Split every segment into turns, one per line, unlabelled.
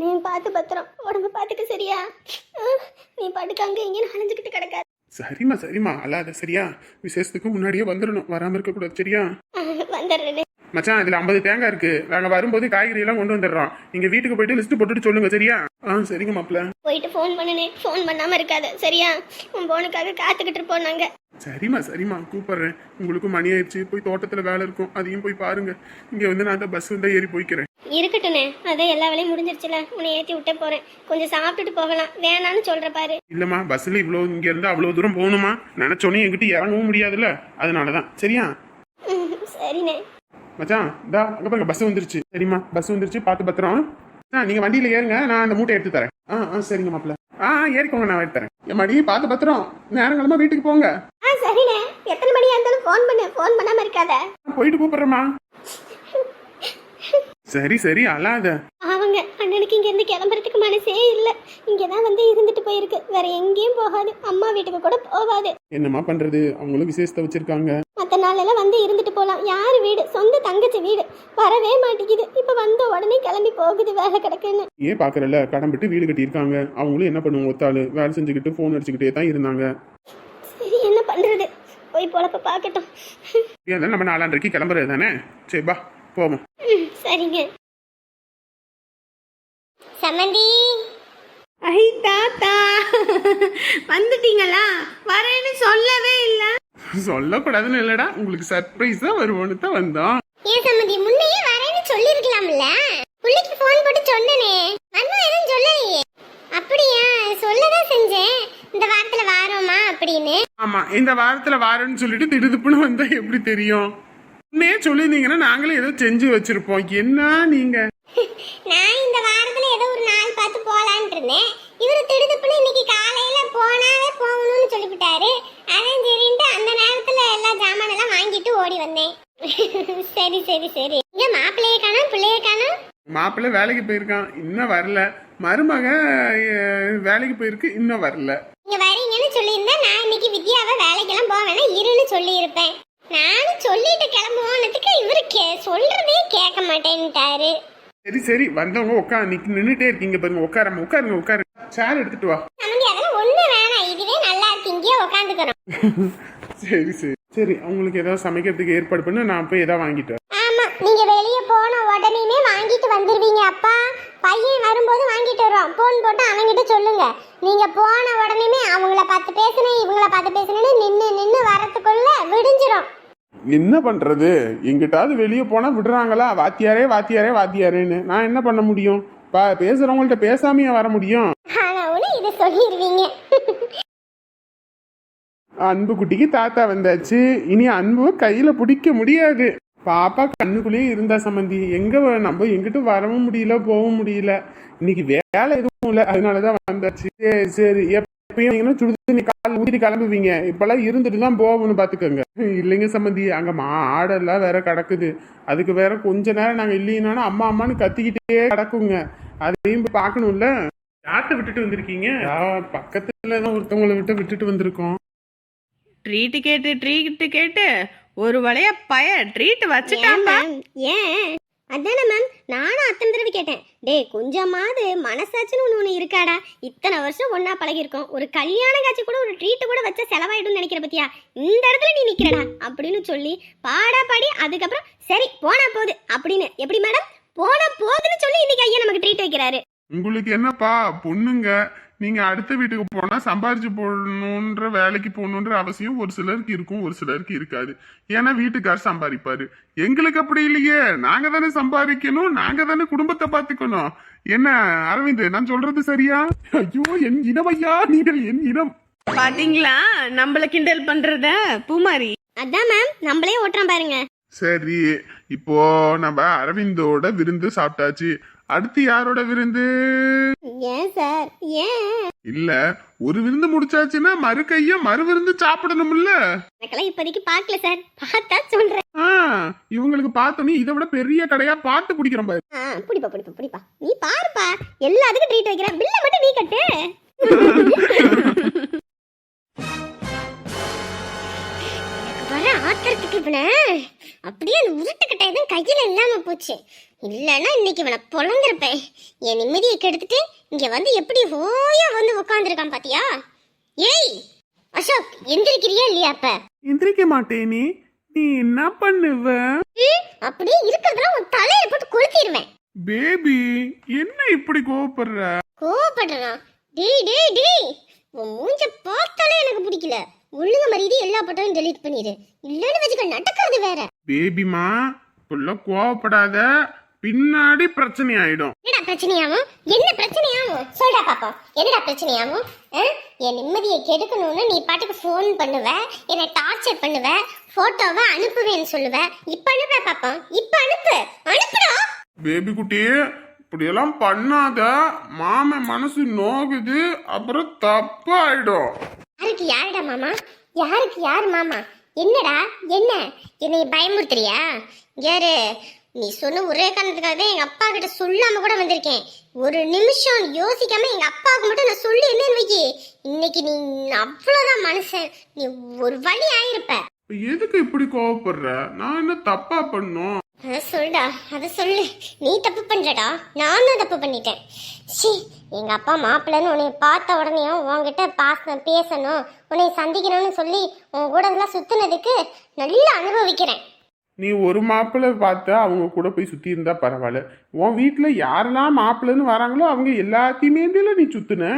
அண்ணே பார்த்து பத்திரம். உடம்பு பார்த்துக்க சரியா? நீ பாட்டுக்கு அங்கே இங்கேயும் அலைஞ்சுக்கிட்டு கிடக்காது.
சரிம்மா சரிம்மா. அல்லாத சரியா? விசேஷத்துக்கு முன்னாடியே வந்துடணும். வராம இருக்கக்கூடாது சரியா?
வந்துடுறேனே.
மச்சான் இதுல ஐம்பது தேங்காய் இருக்கு. நாங்க வரும்போது காய்கறி எல்லாம் கொண்டு வந்துடுறோம். நீங்க வீட்டுக்கு போயிட்டு லிஸ்ட் போட்டுட்டு சொல்லுங்க சரியா? ஆ சரிங்க மாப்பிள்ள
போயிட்டு ஃபோன் பண்ணுனே. ஃபோன் பண்ணாமல் இருக்காத சரியா? உன் போனுக்காக காத்துக்கிட்டு இருப்போம் நாங்கள்
சரிம்மா சரிம்மா. கூப்பிடுறேன். உங்களுக்கு மணி ஆயிடுச்சு. போய் தோட்டத்துல வேலை இருக்கும். அதையும் போய் பாருங்க. இங்க வந்து நான் அந்த பஸ் வந்தா ஏறி போய்க்கிறேன்.
இருக்கட்டுண்ணே அதே எல்லா வேலையும் முடிஞ்சிருச்சுல. உன்னை ஏற்றி விட்டே போகிறேன் கொஞ்சம் சாப்பிட்டுட்டு போகலாம். வேணான்னு சொல்கிற பாரு.
இல்லம்மா பஸ்ல இவ்வளவு இங்க இருந்து அவ்வளவு தூரம் போகணுமா? நினைச்சோன்னே எங்கிட்ட இறங்கவும் முடியாதுல்ல? அதனாலதான். சரியா?
ம், சரிண்ணே.
மச்சான் இந்தா அங்க பாருங்க பஸ் வந்துருச்சு. சரிம்மா பஸ் வந்துருச்சு. பார்த்து பத்திரம். ஆ நீங்க வண்டியில ஏறுங்க. நான் அந்த மூட்டை எடுத்து தரேன். ஆ ஆ சரிங்க மாப்பிள்ள. ஆ ஏறிக்கோங்க நான் எடுத்து தரேன். எம்மாடி பார்த்து பத்திரம். நேரங்களமா வீட்டுக்கு போங்க.
ஆ சரிண்ணே. எத்தனை மணியா இருந்தாலும் ஃபோன் பண்ணு. ஃபோன் பண்ணாமல் இருக்காத.
நான் போயிட்டு கூப்பிடுறேம்மா. சரி சரி அழாத.
அவங்க அண்ணனுக்கு இங்கேருந்து கிளம்புறதுக்கு மனசே இல்லை. இங்கே தான் வந்து இருந்துட்டு போயிருக்கு. வேற எங்கேயும் போகாது. அம்மா வீட்டுக்கு கூட போகாது.
என்னம்மா பண்றது? அவங்களும் விசேஷத்தை வச்சிருக்காங்க.
மற்ற நாளெல்லாம் வந்து இருந்துட்டு போகலாம் யார் வீடு? சொந்த தங்கச்சி வீடு. வரவே மாட்டேங்குது. இப்போ வந்த உடனே கிளம்பி போகுது வேலை கிடக்குன்னு.
ஏன் பாக்குறல? கடன் விட்டு வீடு கட்டியிருக்காங்க. அவங்களும் என்ன பண்ணுவாங்க ஒத்தாளு. வேலை செஞ்சுக்கிட்டு ஃபோன் அடிச்சுக்கிட்டே தான் இருந்தாங்க.
சரி என்ன பண்ணுறது போய் பொழப்ப பார்க்கட்டும்
ஏன் நம்ம நாலாண்டரைக்கு கிளம்புறது தானே? சரி பா.
ம், சரிங்க. சமந்தி.
ஐ தாத்தா. வந்துட்டீங்களா? வரேன்னு சொல்லவே இல்ல.
சொல்லக்கூடாதுன்னு இல்லடா. உங்களுக்கு சர்ப்ரைஸ் தான் வருவோன்னு தான் வந்தோம்.
ஏன் சம்மந்தி முன்னையே வரேன்னு சொல்லிருக்கலாம்ல புள்ளைக்கு ஃபோன் போட்டு சொன்னனே. அண்ணா எதுவும் சொல்லலையே. அப்படியா? சொல்லதான் செஞ்சேன். இந்த வாரத்துல வாரோமா அப்படின்னு.
ஆமா இந்த வாரத்துல வாரேன்னு சொல்லிட்டு திடுதுப்புன்னு வந்தா எப்படி தெரியும்? உன்னையே சொல்லியிருந்தீங்கன்னா நாங்களே ஏதோ செஞ்சு வச்சிருப்போம். என்ன நீங்க?
நான் இந்த வாரத்துல ஏதோ ஒரு நாள் பார்த்து போலான்னு இருந்தேன். இவரு திடுதுப்புன்னு இன்னைக்கு காலையில போனாவே போகணும்னு சொல்லிவிட்டாரு. அதான் சரின்ட்டு அந்த நேரத்துல எல்லா ஜாமான் எல்லாம் வாங்கிட்டு ஓடி வந்தேன். சரி சரி சரி. இங்க மாப்பிள்ளைய காணோம் பிள்ளைய காணோம்.
மாப்பிள்ளை வேலைக்கு போயிருக்கான் இன்னும் வரல. மருமக அஹ், வேலைக்கு போயிருக்கு இன்னும் வரல.
நீங்க வரீங்கன்னு சொல்லியிருந்தா நான் இன்னைக்கு வித்யாவை வேலைக்கெல்லாம் போவேனா இருன்னு சொல்லியிருப்பேன் நானும் சொல்லிட்டு கிளம்புவோன்னதுக்கு இவரு கே சொல்றதே கேட்க மாட்டேன்ட்டாரு.
சரி சரி வந்தவங்க உட்கார நிக்க நின்னுட்டே இருக்கீங்க பாருங்க உட்காரமா உட்காருங்க உட்காருங்க. சேர் எடுத்துட்டு வா.
சம்மந்தி அதெல்லாம் ஒண்ணு வேணாம். இதுவே நல்லா இருக்கு இங்கேயே உட்காந்துக்கிறோம்
சரி சரி சரி அவங்களுக்கு ஏதாவது சமைக்கிறதுக்கு ஏற்பாடு பண்ணு நான் போய் ஏதாவது வாங்கிட்டு.
ஆமா நீங்க வெளியே போன உடனேமே வாங்கிட்டு வந்துருவீங்க அப்பா. பையன் வரும்போது வாங்கிட்டு வருவான். போன் போட்டு அவன்கிட்ட சொல்லுங்க. நீங்க போன உடனேமே அவங்கள பார்த்து பேசுனேன் இவங்கள பார்த்து பேசுனேன்னு நின்னு நின்னு வரதுக்குள்ள விடிஞ்சிரும்.
என்ன பண்றது? எங்கிட்டாவது வெளியே போனா விடுறாங்களா? வாத்தியாரே வாத்தியாரே வாத்தியாரேன்னு. நான் என்ன பண்ண முடியும்? பா பேசுறவங்கள்ட்ட பேசாமையா வர முடியும். அன்பு குட்டிக்கு தாத்தா வந்தாச்சு. இனி அன்பு கையில பிடிக்க முடியாது. பாப்பா கண்ணுக்குள்ளேயே இருந்தா சம்மந்தி எங்க நம்ம எங்கிட்டும் வரவும் முடியல போகவும் முடியல. இன்னைக்கு வேலை எதுவும் இல்லை. அதனாலதான் வந்தாச்சு. சரி எப்பயும் நீங்கன்னா ஊத்திட்டு கிளம்புவீங்க. இப்பெல்லாம் இருந்துட்டு தான் போகணும்னு பாத்துக்கோங்க. இல்லைங்க சம்மந்தி அங்க மாடெல்லாம் வேற கிடக்குது. அதுக்கு வேற கொஞ்ச நேரம் நாங்க இல்லைனாலும் அம்மா அம்மான்னு கத்திக்கிட்டே கிடக்குங்க. அதையும் பார்க்கணும்ல? யார்கிட்ட விட்டுட்டு வந்திருக்கீங்க? ஆ, பக்கத்துல தான் ஒருத்தவங்களை விட்டு விட்டுட்டு வந்திருக்கோம்.
ட்ரீட் கேட்டு ட்ரீட் கேட்டு. ஒரு வழியா பய ட்ரீட்
மேம் ஏன்? அதானே மேம் நானும் அத்தனை தடவை கேட்டேன். டேய் கொஞ்சமாவது மனசாட்சின்னு ஒன்று ஒன்று இருக்காடா. இத்தனை வருஷம் ஒன்றா பழகிருக்கோம் ஒரு கல்யாண காட்சி கூட ஒரு ட்ரீட்டு கூட வச்சா செலவாயிடும்னு நினைக்கிற பத்தியா? இந்த இடத்துல நீ நிற்கிறடா அப்படின்னு சொல்லி பாடா பாடி அதுக்கப்புறம் சரி போனா போகுது அப்படின்னு. எப்படி மேடம் போனா போகுதுன்னு சொல்லி இன்னைக்கு ஐயா நமக்கு ட்ரீட் வைக்கிறாரு.
உங்களுக்கு என்னப்பா பொண்ணுங்க நீங்க அடுத்த வீட்டுக்கு போனா சம்பாரிச்சு போடணுன்ற வேலைக்கு போகணுன்ற அவசியம் ஒரு சிலருக்கு இருக்கும் ஒரு சிலருக்கு இருக்காது. ஏன்னா வீட்டுக்கார் சம்பாதிப்பாரு. எங்களுக்கு அப்படி இல்லையே. நாங்க தானே சம்பாதிக்கணும் நாங்க தானே குடும்பத்தை பார்த்துக்கணும். என்ன அரவிந்த் நான் சொல்றது சரியா? ஐயோ என் இனமையா நீங்கள் என் இனம்.
பாத்தீங்களா? நம்மள கிண்டல் பண்றத? பூமாரி.
அதான் மேம் நம்மளே ஓட்டுறோம் பாருங்க.
சரி இப்போ நம்ம அரவிந்தோட விருந்து சாப்பிட்டாச்சு. அடுத்து யாரோட விருந்து?
ஏன் சார்? ஏன்?
இல்ல ஒரு விருந்து முடிச்சாச்சுன்னா மறு கைய மறு விருந்து சாப்பிடணும்ல?
எனக்கெல்லாம் இப்போதைக்கு பார்க்கல சார். பார்த்தா சொல்றேன்.
ஆ, இவங்களுக்கு பார்த்தோன்னே இதை விட பெரிய கடையா பார்த்து பிடிக்கிறோம் பாரு.
ஆ புடிப்பா புடிப்பா புடிப்பா. நீ பாருப்பா. எல்லாத்துக்கும் ட்ரீட் வைக்கிற பில்ல மட்டும் நீ கட்டு. ஆத்திரத்துக்கு இவன. அப்படியே அந்த உருட்டுக்கட்டை எதுவும் கையில இல்லாம போச்சு. இல்லைன்னா இன்னைக்கு இவனை பொழந்திருப்பேன் என் நிம்மதியை கெடுத்துட்டு இங்க வந்து எப்படி ஓயா வந்து உட்காந்துருக்கான் பாத்தியா? ஏய் அசோக் எந்திரிக்கிறியா இல்லையா அப்ப?
எந்திரிக்க மாட்டேனே நீ. என்ன பண்ணுவ?
அப்படியே இருக்கிறதுல உன் தலையை போட்டு கொளுத்திடுவேன்
பேபி என்ன இப்படி கோவப்படுற?
கோவப்படுறான். டேய் டேய் டேய் உன் மூஞ்ச பார்த்தாலே எனக்கு பிடிக்கல. ஒழுங்கு மரியாதை எல்லா பட்டமும் டெலீட் பண்ணிடு இல்லைன்னு வச்சுக்க நடக்கிறது வேற.
பேபிமா புள்ள கோவப்படாத. பின்னாடி பிரச்சனை ஆயிடும்
என்னடா பிரச்சனையாகும் என்ன பிரச்சனையாகும் சொல்டா பாப்போம் என்னடா பிரச்சனையாகும்? என் நிம்மதியை கெடுக்கணும்னு நீ பாட்டுக்கு ஃபோன் பண்ணுவ. என்னை டார்ச்சர் பண்ணுவ. போட்டோவை அனுப்புவேன்னு சொல்லுவ. இப்ப அனுப்புற பாப்போம் இப்ப அனுப்பு. அனுப்புடா.
பேபி குட்டி இப்படியெல்லாம் பண்ணாத. மாமன் மனசு நோகுது அப்புறம் தப்பாயிடும்.
யாருக்கு யாருடா மாமா? யாருக்கு யார் மாமா? என்னடா? என்ன? என்னை பயமுறுத்துறியா? யாரு நீ சொன்ன ஒரே காரணத்துக்காக தான் எங்கள் அப்பா கிட்ட சொல்லாம கூட வந்திருக்கேன். ஒரு நிமிஷம் யோசிக்காம எங்க அப்பாவுக்கு மட்டும் நான் சொல்லி என்ன வைக்கி இன்னைக்கு நீ அவ்வளோதான் மனுஷன். நீ ஒரு வழி ஆயிருப்ப.
எதுக்கு இப்படி கோவப்படுற? நான் என்ன தப்பா பண்ணோம்
அத சொல்டா அத சொல்லு. நீ தப்பு பண்றடா. நான் தான் தப்பு பண்ணிட்டேன். சி எங்க அப்பா மாப்பிள்ளைன்னு உன்னை பார்த்த உடனே உன்கிட்ட பாச பேசணும் உன்னை சந்திக்கணும்னு சொல்லி உன் கூட எல்லாம் சுத்துனதுக்கு நல்லா அனுபவிக்கிறேன்.
நீ ஒரு மாப்பிள்ளை பார்த்து அவங்க கூட போய் சுத்தி இருந்தா பரவாயில்ல. உன் வீட்டுல யாரெல்லாம் மாப்பிள்ளைன்னு வராங்களோ அவங்க எல்லாத்தையுமே நீ சுத்துன.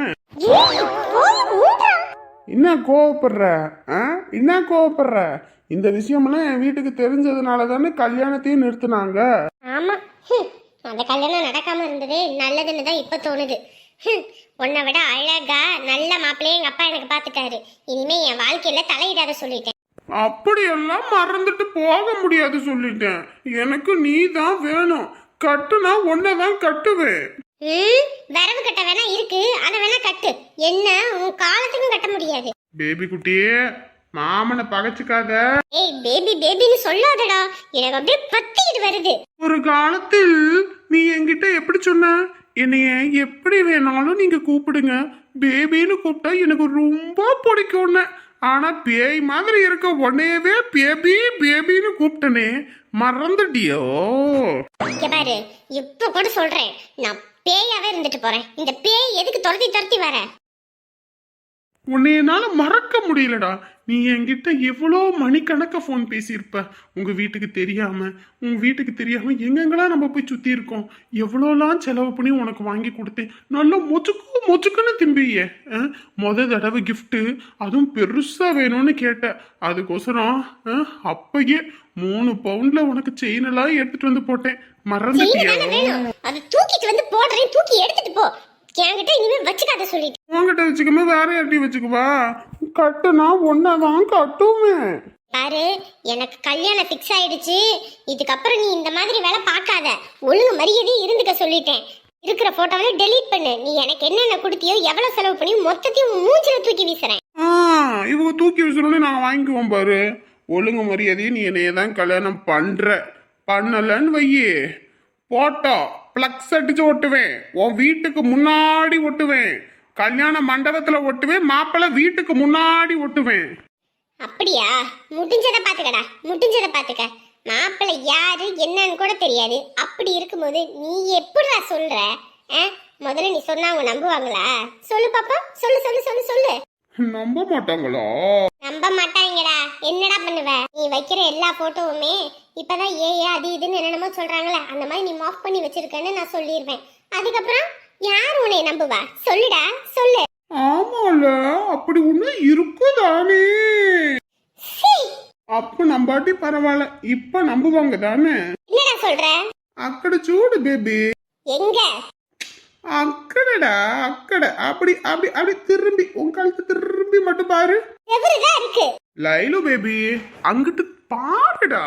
என்ன கோவப்படுற? ஆ? என்ன கோவப்படுற? இந்த விஷயமெல்லாம் என் வீட்டுக்கு தெரிஞ்சதுனால தானே கல்யாணத்தையும் நிறுத்துனாங்க.
ஆமா. ஹம், அந்த கல்யாணம் நடக்காம இருந்தது நல்லதுன்னு தான் இப்ப தோணுது. ஹம், உன்னை விட அழகா நல்ல மாப்பிள்ளையே எங்க அப்பா எனக்கு பார்த்துட்டாரு இனிமே என் வாழ்க்கையில தலையிடாத சொல்லிட்டேன்.
அப்படியெல்லாம் மறந்துட்டு போக முடியாது சொல்லிட்டேன். எனக்கு நீ தான் வேணும். கட்டுனா தான் கட்டுவேன்.
ம், வரவு கட்ட வேணா இருக்கு. அதை வேணா கட்டு என்ன? உன் காலத்துக்கும் கட்ட முடியாது.
பேபி குட்டியே மாமனை பகைச்சுக்காத.
ஏய் பேபி பேபின்னு சொல்லாதடா. எனக்கு அப்படியே பத்திக்கிட்டு வருது.
ஒரு காலத்தில் நீ என்கிட்ட எப்படி சொன்ன? என்னைய எப்படி வேணாலும் நீங்க கூப்பிடுங்க. பேபின்னு கூப்பிட்டா எனக்கு ரொம்ப பிடிக்கும்னு ஆனா பேய் மாதிரி இருக்க உன்னையவே பேபி பேபின்னு கூப்பிட்டனே. மறந்துட்டியோ?
இங்க பாரு இப்ப கூட சொல்றேன். நான் பேயாவே இருந்துட்டு போறேன். இந்த பேய் எதுக்கு துரத்தி துரத்தி வர?
உன்னை என்னால மறக்க முடியலடா. நீ என்கிட்ட எவ்வளோ மணிக்கணக்க ஃபோன் பேசியிருப்ப. உங்க வீட்டுக்கு தெரியாம உங்க வீட்டுக்கு தெரியாம எங்கெங்கெல்லாம் நம்ம போய் சுத்தி இருக்கோம் எவ்வளோலாம் செலவு பண்ணி உனக்கு வாங்கி கொடுத்தேன். நல்லா மொச்சுக்கு மொச்சுக்குன்னு திம்பியே முத தடவை gift அதுவும் பெருசா வேணும்னு கேட்ட. அதுக்கோசரம் அப்பயே மூணு பவுண்ட்ல உனக்கு செயின் எல்லாம் எடுத்துட்டு வந்து போட்டேன். மறந்துட்டியா?
தானே வேணும். அதை தூக்கிட்டு வந்து போடுறேன். தூக்கி எடுத்துட்டு போ. என்கிட்ட இனிமே வச்சுக்காத சொல்லிட்டு.
உன்கிட்ட வச்சுக்கமா வேற யார்ட்டையும் வச்சுக்குவா? கட்டுனா ஒன்னதான் கட்டுவேன்
பாரு எனக்கு கல்யாணம் ஃபிக்ஸ் ஆயிடுச்சு. இதுக்கப்புறம் நீ இந்த மாதிரி வேலை பார்க்காத. ஒழுங்கு மரியாதை இருந்துக்க சொல்லிட்டேன். இருக்கிற போட்டோவை டெலீட் பண்ணு. நீ எனக்கு என்னென்ன கொடுத்தியோ எவ்வளவு செலவு பண்ணி மொத்தத்தையும் மூஞ்சில தூக்கி வீசுறேன்.
ஆ இவங்க தூக்கி விசிறோன்னு நான் வாங்கிக்குவோம் பாரு. ஒழுங்கு மரியாதையை நீ என்னைய தான் கல்யாணம் பண்ற. பண்ணலன்னு வையே. போட்டோ. பிளக்ஸ் அடிச்சு ஒட்டுவேன். உன் வீட்டுக்கு முன்னாடி ஒட்டுவேன். கல்யாண மண்டபத்துல ஒட்டுவேன் மாப்பிள்ளை வீட்டுக்கு முன்னாடி ஒட்டுவேன்.
அப்படியா? முடிஞ்சதை பாத்துக்கடா முடிஞ்சதை பாத்துக்க மாப்பிள்ள யாரு என்னன்னு கூட தெரியாது. அப்படி இருக்கும்போது நீ எப்படிடா சொல்ற? ஆ? முதல்ல நீ சொன்னா அவங்க நம்புவாங்களா? சொல்லு பாப்பா. சொல்லு சொல்லு சொல்லு சொல்லு.
நம்ப மாட்டாங்களா?
நம்ப மாட்டாங்கடா. என்னடா பண்ணுவ? நீ வைக்கிற எல்லா போட்டோவுமே இப்பதான் ஏ அது இதுன்னு என்னென்னமோ சொல்றாங்களே அந்த மாதிரி நீ மாஃப் பண்ணி வச்சிருக்கேன்னு நான் சொல்லிடுவேன் அதுக்கப்புறம் யார் உன்னை நம்புவா? சொல்லுடா சொல்லு.
ஆமால அப்படி ஒண்ணு இருக்குதானே? அப்ப நம்பாட்டி பரவாயில்ல இப்ப நம்புவாங்க தானே
என்னடா சொல்ற?
அக்கட சூடு பேபி
எங்க?
அக்கடடா அக்கட. அப்படி அப்படி அப்படி திரும்பி உன் கழுத்து திரும்பி மட்டும் பாரு.
இருக்கு?
லைலு பேபி அங்கிட்டு பாருடா.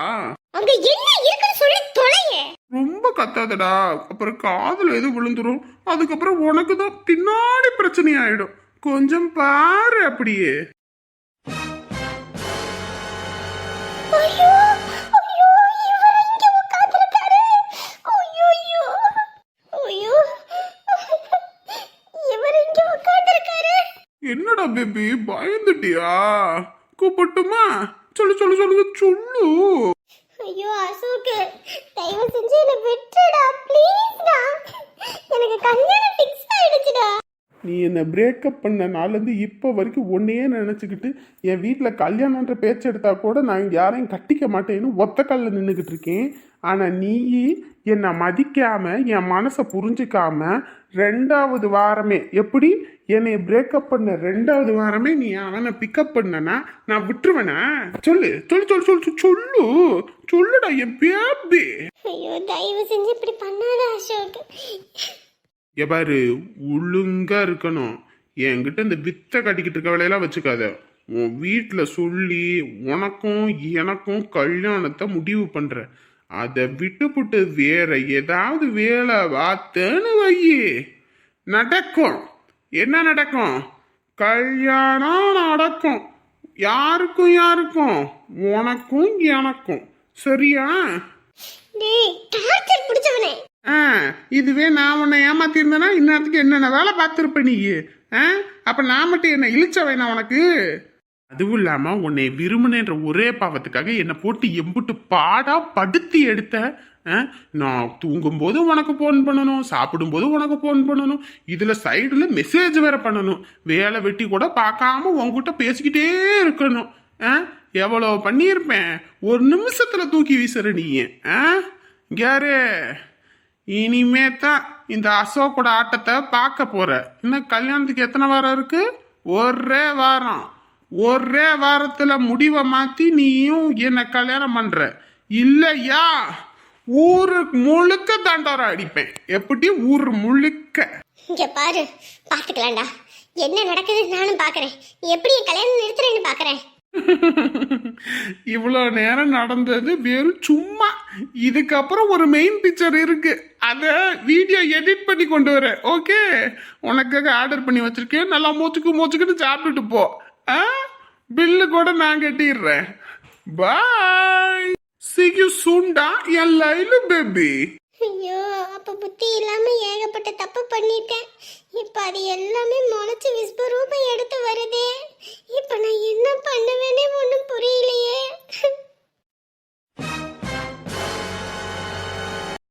அங்க என்ன இருக்குன்னு சொல்லி தொலைங்க
ரொம்ப கத்தாதடா. அப்புறம் காதுல எது விழுந்துரும்? அதுக்கப்புறம் உனக்கு தான் பின்னாடி பிரச்சனை ஆயிடும் கொஞ்சம் பாரு அப்படியே. என்னடா பேபி? பயந்துட்டியா? கூப்பிட்டுமா? சொல்லு சொல்லு சொல்லு சொல்லு.
ஐயோ அசோக்கு தயவு செஞ்சு என்னை விட்டுடா ப்ளீஸ்டா எனக்கு கல்யாணம் ஃபிக்ஸ் ஆயிடுச்சுடா.
நீ என்னை பிரேக்கப் பண்ண நாள்லேருந்து இப்போ வரைக்கும் ஒன்னையே நினச்சிக்கிட்டு என் வீட்டில் கல்யாணன்ற பேச்சு எடுத்தா கூட நான் யாரையும் கட்டிக்க மாட்டேன்னு ஒத்த காலில் நின்றுக்கிட்டு இருக்கேன். ஆனால் நீ என்னை மதிக்காம என் மனசை புரிஞ்சுக்காம ரெண்டாவது வாரமே. எப்படி? என்னை பிரேக்கப் பண்ண ரெண்டாவது வாரமே நீ அவனை பிக்கப் பண்ணனா நான் விட்டுருவேனா? சொல்லு சொல்லு சொல்லு சொல்லு சொல்லு சொல்லுடா என் பேபி.
ஐயோ தயவு செஞ்சு இப்படி பண்ணாத அசோக்.
இங்க பாரு ஒழுங்கா இருக்கணும். என்கிட்ட இந்த வித்தை கட்டிக்கிட்டு இருக்க வேலையெல்லாம் வச்சுக்காத. உன் வீட்டில் சொல்லி உனக்கும் எனக்கும் கல்யாணத்தை முடிவு பண்ற. அதை விட்டுப்புட்டு வேற ஏதாவது வேலை பார்த்தேன்னு வையி. நடக்கும். என்ன நடக்கும்? கல்யாணம் நடக்கும். யாருக்கும் யாருக்கும்? உனக்கும் எனக்கும். சரியா? இதுவே நான் உன்னை ஏமாத்திருந்தேன்னா இந்நேரத்துக்கு என்னென்ன வேலை பார்த்துருப்ப நீ? அப்ப நான் மட்டும் என்ன இழிச்சவேனா உனக்கு? அதுவும் இல்லாமல் உன்னை விரும்புனேன்ற ஒரே பாவத்துக்காக என்னை போட்டு எம்புட்டு பாடா படுத்தி எடுத்த ஆ? நான் தூங்கும்போது உனக்கு ஃபோன் பண்ணணும் சாப்பிடும்போது உனக்கு ஃபோன் பண்ணணும் இதில் சைடில் மெசேஜ் வேற பண்ணணும் வேலை வெட்டி கூட பார்க்காம உங்ககிட்ட பேசிக்கிட்டே இருக்கணும் ஆ எவ்வளோ பண்ணியிருப்பேன்? ஒரு நிமிஷத்தில் தூக்கி வீசுற நீ ஆ யாரு? இனிமே தான் இந்த அசோக்கோட ஆட்டத்தை பார்க்க போகிற இன்னும் கல்யாணத்துக்கு எத்தனை வாரம் இருக்குது ஒரே வாரம். ஒரே வாரத்துல முடிவை மாத்தி நீயும் என்ன கல்யாணம் பண்ற. இல்லையா? ஊரு முழுக்க தண்டோரம் அடிப்பேன். எப்படி ஊர் முழுக்க?
இங்க பாரு பாத்துக்கலாம்டா. என்ன நடக்குது? நானும் பாக்குறேன். எப்படி என் கல்யாணம் நிறுத்துறேன்னு பாக்குறேன்.
இவ்வளோ நேரம் நடந்தது வெறும் சும்மா. இதுக்கப்புறம் ஒரு மெயின் பிக்சர் இருக்கு. அதை வீடியோ எடிட் பண்ணி கொண்டு வரேன். ஓகே உனக்காக ஆர்டர் பண்ணி வச்சிருக்கேன். நல்லா மூச்சுக்கு மூச்சுக்கிட்டு சாப்பிட்டுட்டு போ. ஆ? பில்லு கூட நான் கட்டிடுறேன். பாய் சி சுண்டா சூண்டா என் லைலு பேபி
ஐயோ அப்ப புத்தி இல்லாம ஏகப்பட்ட தப்பு பண்ணிட்டேன். இப்ப அது எல்லாமே முளைச்சு விஸ்வரூபம் எடுத்து வருதே. இப்ப நான் என்ன பண்ணுவேனே ஒன்றும் புரியலையே.